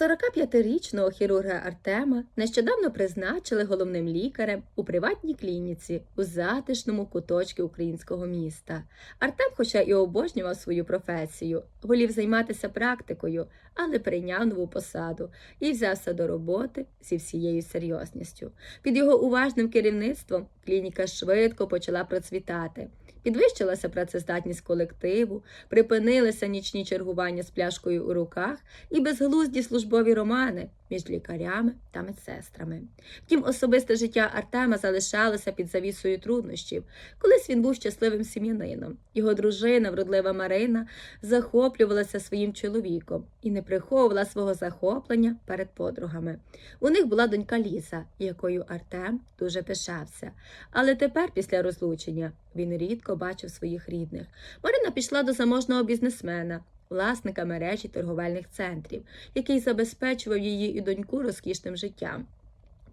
45-річного хірурга Артема нещодавно призначили головним лікарем у приватній клініці у затишному куточку українського міста. Артем, хоча і обожнював свою професію, волів займатися практикою, але прийняв нову посаду і взявся до роботи зі всією серйозністю. Під його уважним керівництвом клініка швидко почала процвітати. Підвищилася працездатність колективу, припинилися нічні чергування з пляшкою у руках і безглузді службові романи між лікарями та медсестрами. Втім, особисте життя Артема залишалося під завісою труднощів. Колись він був щасливим сім'янином. Його дружина, вродлива Марина, захоплювалася своїм чоловіком і не приховувала свого захоплення перед подругами. У них була донька Ліза, якою Артем дуже пишався. Але тепер, після розлучення, він рідко бачив своїх рідних. Марина пішла до заможного бізнесмена, власника мережі торговельних центрів, який забезпечував її і доньку розкішним життям.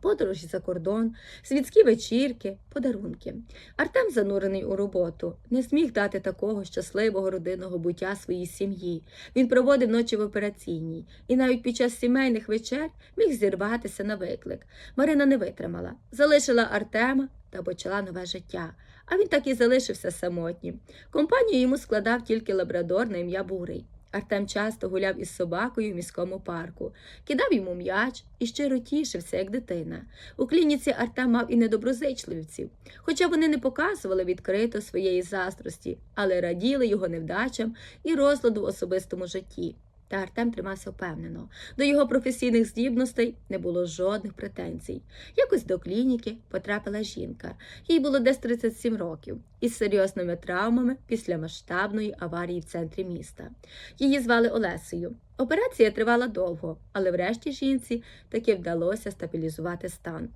Подорожі за кордон, світські вечірки, подарунки. Артем, занурений у роботу, не зміг дати такого щасливого родинного буття своїй сім'ї. Він проводив ночі в операційній і навіть під час сімейних вечер міг зірватися на виклик. Марина не витримала, залишила Артема та почала нове життя. А він так і залишився самотнім. Компанію йому складав тільки лабрадор на ім'я Бурий. Артем часто гуляв із собакою в міському парку, кидав йому м'яч і щиро тішився, як дитина. У клініці Артем мав і недоброзичливців, хоча вони не показували відкрито своєї застрості, але раділи його невдачам і розладу в особистому житті. Та Артем тримався впевнено. До його професійних здібностей не було жодних претензій. Якось до клініки потрапила жінка. Їй було десь 37 років із серйозними травмами після масштабної аварії в центрі міста. Її звали Олесею. Операція тривала довго, але врешті жінці таки вдалося стабілізувати стан.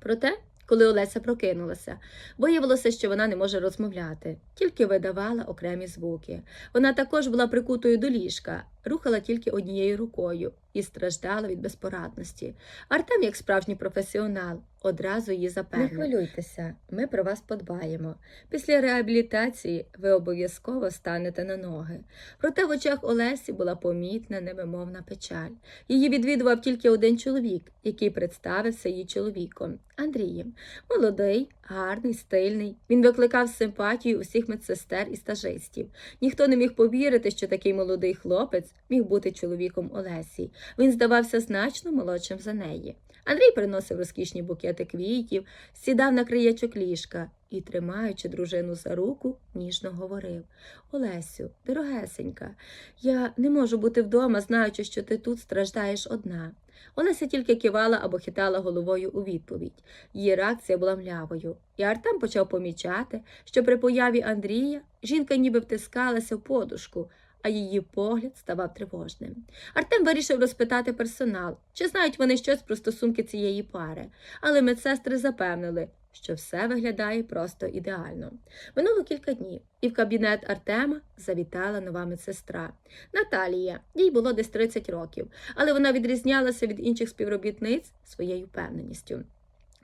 Проте, коли Олеся прокинулася, виявилося, що вона не може розмовляти, тільки видавала окремі звуки. Вона також була прикутою до ліжка, рухала тільки однією рукою і страждала від безпорадності. Артем, як справжній професіонал, одразу її запевнив. Не хвилюйтеся, ми про вас подбаємо. Після реабілітації ви обов'язково станете на ноги. Проте в очах Олесі була помітна невимовна печаль. Її відвідував тільки один чоловік, який представився її чоловіком Андрієм. Молодий, гарний, стильний. Він викликав симпатію усіх медсестер і стажистів. Ніхто не міг повірити, що такий молодий хлопець міг бути чоловіком Олесі. Він здавався значно молодшим за неї. Андрій приносив розкішні букети квітів, сідав на краєчок ліжка і, тримаючи дружину за руку, ніжно говорив Олесю, дорогесенька, я не можу бути вдома, знаючи, що ти тут страждаєш одна. Олеся тільки кивала або хитала головою у відповідь. Її реакція була млявою, і Артем почав помічати, що при появі Андрія жінка ніби втискалася в подушку, а її погляд ставав тривожним. Артем вирішив розпитати персонал, чи знають вони щось про стосунки цієї пари, але медсестри запевнили, що все виглядає просто ідеально. Минуло кілька днів, і в кабінет Артема завітала нова медсестра. Наталія, їй було десь 30 років, але вона відрізнялася від інших співробітниць своєю впевненістю.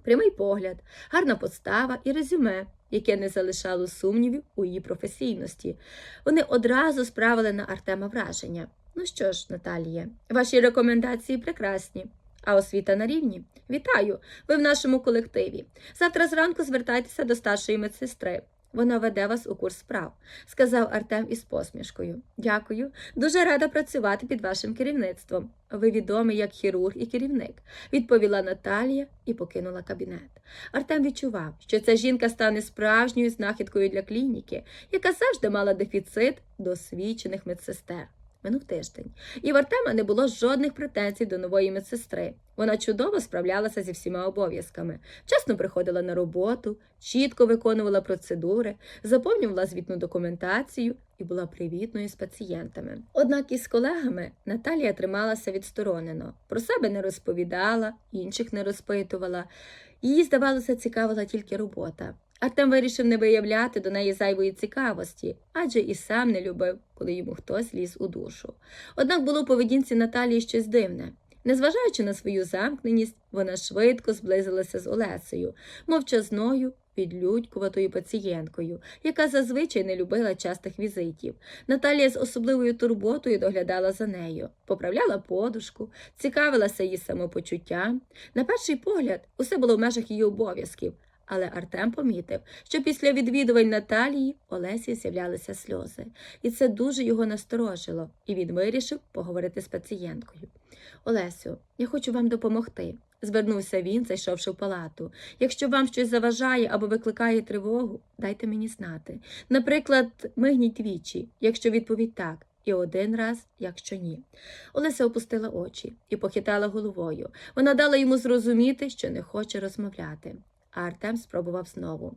Прямий погляд, гарна постава і резюме, яке не залишало сумнівів у її професійності. Вони одразу справили на Артема враження. Ну що ж, Наталія, ваші рекомендації прекрасні. А освіта на рівні. Вітаю! Ви в нашому колективі. Завтра зранку звертайтеся до старшої медсестри. Вона веде вас у курс справ, сказав Артем із посмішкою. Дякую. Дуже рада працювати під вашим керівництвом. Ви відомий як хірург і керівник, відповіла Наталія і покинула кабінет. Артем відчував, що ця жінка стане справжньою знахідкою для клініки, яка завжди мала дефіцит досвідчених медсестер. Минув тиждень, і в Артема не було жодних претензій до нової медсестри. Вона чудово справлялася зі всіма обов'язками, вчасно приходила на роботу, чітко виконувала процедури, заповнювала звітну документацію і була привітною з пацієнтами. Однак із колегами Наталія трималася відсторонено, про себе не розповідала, інших не розпитувала. Її, здавалося, цікавила тільки робота. Артем вирішив не виявляти до неї зайвої цікавості, адже і сам не любив, коли йому хтось ліз у душу. Однак було у поведінці Наталії щось дивне. Незважаючи на свою замкненість, вона швидко зблизилася з Олесею, мовчазною відлюдькуватою пацієнткою, яка зазвичай не любила частих візитів. Наталія з особливою турботою доглядала за нею, поправляла подушку, цікавилася її самопочуттям. На перший погляд, усе було в межах її обов'язків. Але Артем помітив, що після відвідувань Наталії Олесі з'являлися сльози, і це дуже його насторожило, і він вирішив поговорити з пацієнткою. Олесю, я хочу вам допомогти. Звернувся він, зайшовши в палату. Якщо вам щось заважає або викликає тривогу, дайте мені знати. Наприклад, мигніть двічі, якщо відповідь так, і один раз, якщо ні. Олеся опустила очі і похитала головою. Вона дала йому зрозуміти, що не хоче розмовляти. А Артем спробував знову.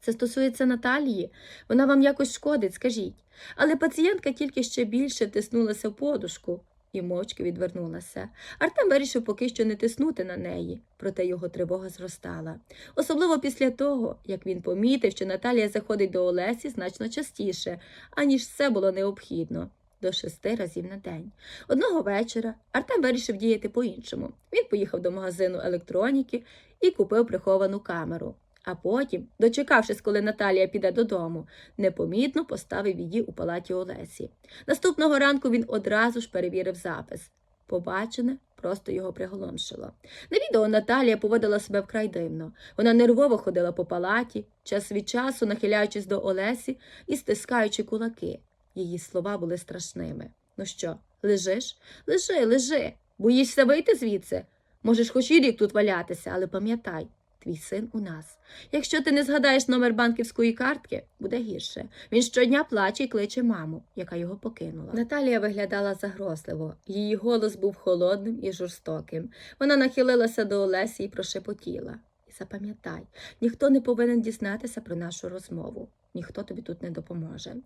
Це стосується Наталії, вона вам якось шкодить, скажіть. Але пацієнтка тільки ще більше втиснулася в подушку і мовчки відвернулася. Артем вирішив поки що не тиснути на неї, проте його тривога зростала. Особливо після того, як він помітив, що Наталія заходить до Олесі значно частіше, аніж це було необхідно. До шести разів на день. Одного вечора Артем вирішив діяти по-іншому. Він поїхав до магазину електроніки і купив приховану камеру. А потім, дочекавшись, коли Наталія піде додому, непомітно поставив її у палаті Олесі. Наступного ранку він одразу ж перевірив запис. Побачене просто його приголомшило. На відео Наталія поводила себе вкрай дивно. Вона нервово ходила по палаті, час від часу нахиляючись до Олесі і стискаючи кулаки. Її слова були страшними. Ну що, лежиш? Лежи, лежи. Боїшся вийти звідси? Можеш хоч і рік тут валятися, але пам'ятай, твій син у нас. Якщо ти не згадаєш номер банківської картки, буде гірше. Він щодня плаче і кличе маму, яка його покинула. Наталія виглядала загрозливо. Її голос був холодним і жорстоким. Вона нахилилася до Олесі і прошепотіла. Запам'ятай, ніхто не повинен дізнатися про нашу розмову. Ніхто тобі тут не допоможе.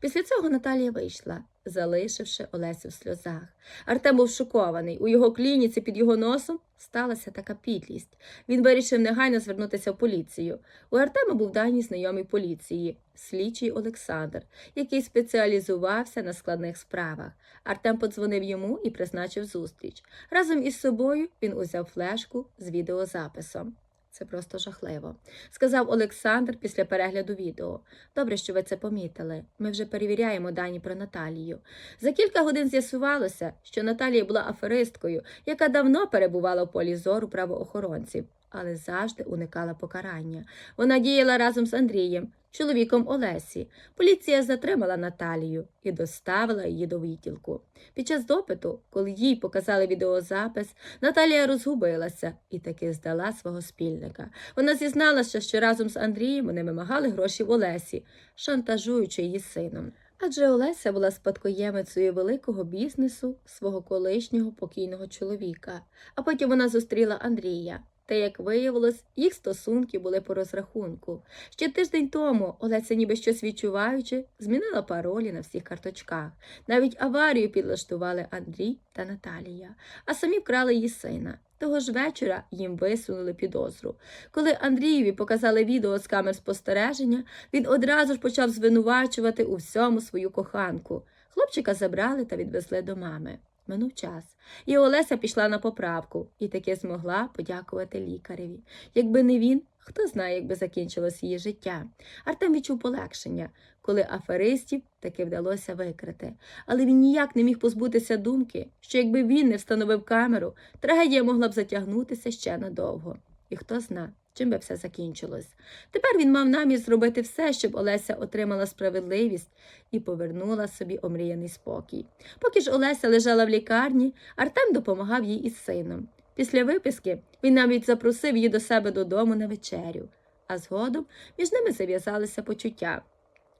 Після цього Наталія вийшла, залишивши Олесю в сльозах. Артем був шокований. У його клініці під його носом сталася така підлість. Він вирішив негайно звернутися в поліцію. У Артема був давній знайомий поліції, слідчий Олександр, який спеціалізувався на складних справах. Артем подзвонив йому і призначив зустріч. Разом із собою він узяв флешку з відеозаписом. Це просто жахливо, сказав Олександр після перегляду відео. Добре, що ви це помітили. Ми вже перевіряємо дані про Наталію. За кілька годин з'ясувалося, що Наталія була аферисткою, яка давно перебувала в полі зору правоохоронців, але завжди уникала покарання. Вона діяла разом з Андрієм, чоловіком Олесі. Поліція затримала Наталію і доставила її до відділку. Під час допиту, коли їй показали відеозапис, Наталія розгубилася і таки здала свого спільника. Вона зізналася, що разом з Андрієм вони вимагали гроші в Олесі, шантажуючи її сином. Адже Олеся була спадкоємицею великого бізнесу свого колишнього покійного чоловіка, а потім вона зустріла Андрія. Та, як виявилось, їх стосунки були по розрахунку. Ще тиждень тому Олеся, ніби щось відчуваючи, змінила паролі на всіх карточках. Навіть аварію підлаштували Андрій та Наталія, а самі вкрали її сина. Того ж вечора їм висунули підозру. Коли Андрієві показали відео з камер спостереження, він одразу ж почав звинувачувати у всьому свою коханку. Хлопчика забрали та відвезли до мами. Минув час, і Олеся пішла на поправку і таки змогла подякувати лікареві. Якби не він, хто знає, як би закінчилось її життя. Артем відчув полегшення, коли аферистів таки вдалося викрити. Але він ніяк не міг позбутися думки, що якби він не встановив камеру, трагедія могла б затягнутися ще надовго. І хто зна, чим би все закінчилось. Тепер він мав намір зробити все, щоб Олеся отримала справедливість і повернула собі омріяний спокій. Поки ж Олеся лежала в лікарні, Артем допомагав їй із сином. Після виписки він навіть запросив її до себе додому на вечерю, а згодом між ними зав'язалися почуття.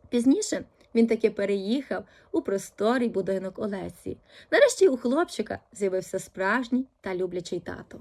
Пізніше він таки переїхав у просторий будинок Олесі. Нарешті у хлопчика з'явився справжній та люблячий тато.